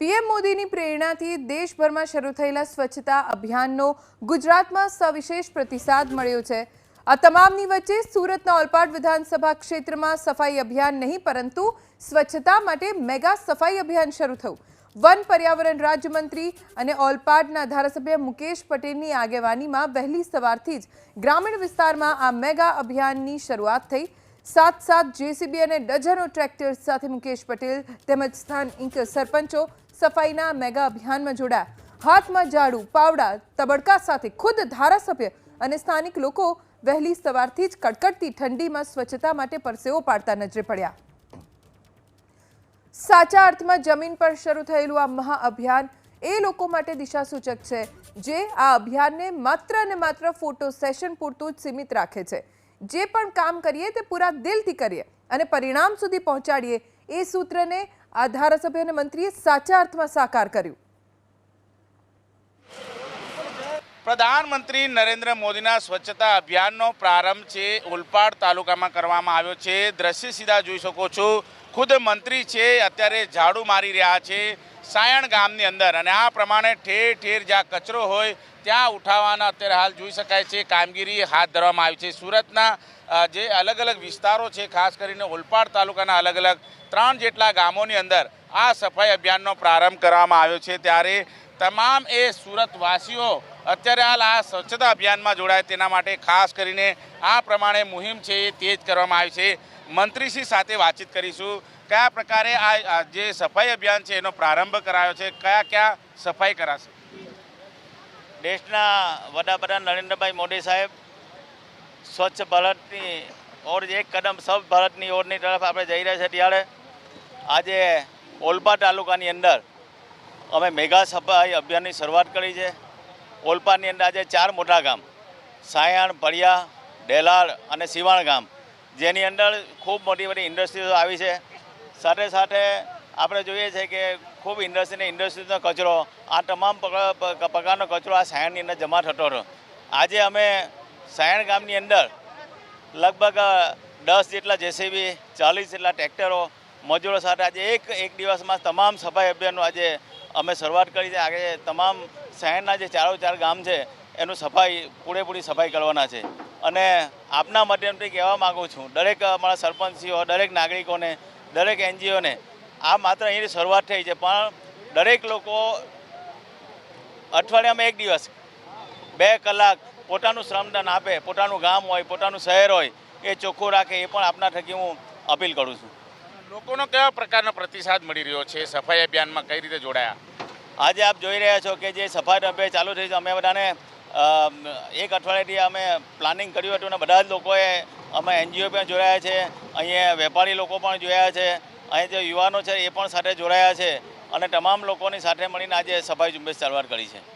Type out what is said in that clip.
PM મોદીની પ્રેરણાથી દેશભરમાં શરૂ થયેલા સ્વચ્છતા અભિયાનનો ગુજરાતમાં સવિશેષ પ્રતિસાદ મળ્યો છે. આ તમામની વચ્ચે સુરતના ઓલપાડ વિધાનસભા ક્ષેત્રમાં સફાઈ અભિયાન નહીં, પરંતુ સ્વચ્છતા માટે મેગા સફાઈ અભિયાન શરૂ થયું. વન પર્યાવરણ રાજ્યમંત્રી અને ઓલપાડના ધારાસભ્ય મુકેશ પટેલની આગેવાનીમાં વહેલી સવારથી જ ગ્રામીણ વિસ્તારમાં આ મેગા અભિયાનની શરૂઆત થઈ. સાત સાત જેસીબી અને ડઝનો ટ્રેક્ટર્સ સાથે મુકેશ પટેલ તેમજ સ્થાનિક સરપંચો સફાઈના મેગા અભિયાનમાં જોડાયા. હાથમાં ઝાડુ, પાવડા, તબડકા સાથે ખુદ ધારાસભ્ય અને સ્થાનિક લોકો વહેલી સવારથી જ કડકડતી ઠંડીમાં સ્વચ્છતા માટે પરસેવો પાડતા નજરે પડ્યા. સાચા અર્થમાં જમીન પર શરૂ થયેલું આ મહાઅભિયાન એ લોકો માટે દિશાસૂચક છે, જે આ અભિયાનને માત્ર અને માત્ર ફોટો સેશન પૂરતું જ સીમિત રાખે છે. જે પણ કામ કરીએ તે પૂરા દિલથી કરીએ અને પરિણામ સુધી પહોંચાડીએ એ સૂત્રને આ ધારાસભ્ય અને મંત્રીએ સાચા અર્થમાં સાકાર કર્યું. પ્રધાનમંત્રી નરેન્દ્ર મોદીના સ્વચ્છતા અભિયાનનો પ્રારંભ છે, ઉલપાડ તાલુકામાં કરવામાં આવ્યો છે. દ્રશ્ય સીધા જોઈ શકો છો. ખુદ મંત્રી છે, અત્યારે ઝાડુ મારી રહ્યા છે. સાયણ ગામની અંદર. અને આ પ્રમાણે ઠેર ઠેર જ્યાં કચરો હોય, ત્યાં ઉઠાવવાના અત્યારે હાલ જોઈ શકાય છે. કામગીરી હાથ ધરવામાં આવી છે. સુરતના જે અલગ અલગ વિસ્તારો છે, ખાસ કરીને ઓલપાડ તાલુકાના અલગ અલગ ત્રણ જેટલા ગામોની અંદર આ સફાઈ અભિયાનનો પ્રારંભ કરવામાં આવ્યો છે. ત્યારે તમામ એ સુરતવાસીઓ અત્યારે હાલ આ સ્વચ્છતા અભિયાનમાં જોડાય. તેના માટે ખાસ કરીને આ પ્રમાણે મુહિમ છે એ તેજ કરવામાં આવી છે. મંત્રીશ્રી સાથે વાતચીત કરીશું. કયા પ્રકારે આ જે સફાઈ અભિયાન છે એનો પ્રારંભ કરાયો છે? કયા કયા સફાઈ કરાશે? દેશના વડાપ્રધાન નરેન્દ્રભાઈ મોદી સાહેબ, સ્વચ્છ ભારતની ઓર એક કદમ સ્વચ્છ ભારતની ઓરની તરફ આપણે જઈ રહ્યા છીએ. ત્યારે આજે ઓલપા તાલુકાની અંદર અમે મેગા સફાઈ અભિયાનની શરૂઆત કરી છે. ઓલપાની અંદર આજે ચાર મોટા ગામ, સાયણ પડિયા ડેલાડ અને સિવાણ ગામ જેની અંદર ખૂબ મોટી મોટી ઇન્ડસ્ટ્રીઝો આવી છે. સાથે સાથે આપણે જોઈએ છે કે ખૂબ ઇન્ડસ્ટ્રીને ઇન્ડસ્ટ્રીનો કચરો, આ તમામ પ્રકારનો કચરો આ સાયણની અંદર જમા થતો હતો આજે અમે સાયણ ગામની અંદર લગભગ દસ જેટલા જેસીબી, ચાલીસ જેટલા ટ્રેક્ટરો મજૂરો સાથે આજે એક એક દિવસમાં તમામ સફાઈ અભિયાનનું આજે અમે શરૂઆત કરી છે. આજે તમામ સાયણના જે ચારો ચાર ગામ છે, એનું સફાઈ, પૂરેપૂરી સફાઈ કરવાના છે. અને આપના માધ્યમથી કહેવા માગું છું દરેક અમારા સરપંચીઓ દરેક નાગરિકોને દરેક એનજીઓને આ માત્ર અહીંની શરૂઆત થઈ છે પણ દરેક લોકો અઠવાડિયામાં એક દિવસ બે કલાક પોતાનું શ્રમદાન આપે પોતાનું ગામ હોય પોતાનું શહેર હોય એ ચોખ્ખું રાખે એ પણ આપના થકી હું અપીલ કરું છું. લોકોનો કયા પ્રકારનો પ્રતિસાદ મળી રહ્યો છે? સફાઈ અભિયાનમાં કઈ રીતે જોડાયા? આજે આપ જોઈ રહ્યા છો કે જે સફાઈ અભિયાન ચાલુ થઈ છે અમે બધાને એક અઠવાડિયાથી અમે પ્લાનિંગ કર્યું હતું અને બધા જ લોકોએ અમે એનજીઓ પણ જોડાયા છે, અહીંયા વેપારી લોકો પણ જોયા છે અહીં જે યુવાનો છે એ પણ સાથે જોડાયા છે અને તમામ લોકોની સાથે મળીને આજે સફાઈ ઝુંબેશ સારવાર કરી છે.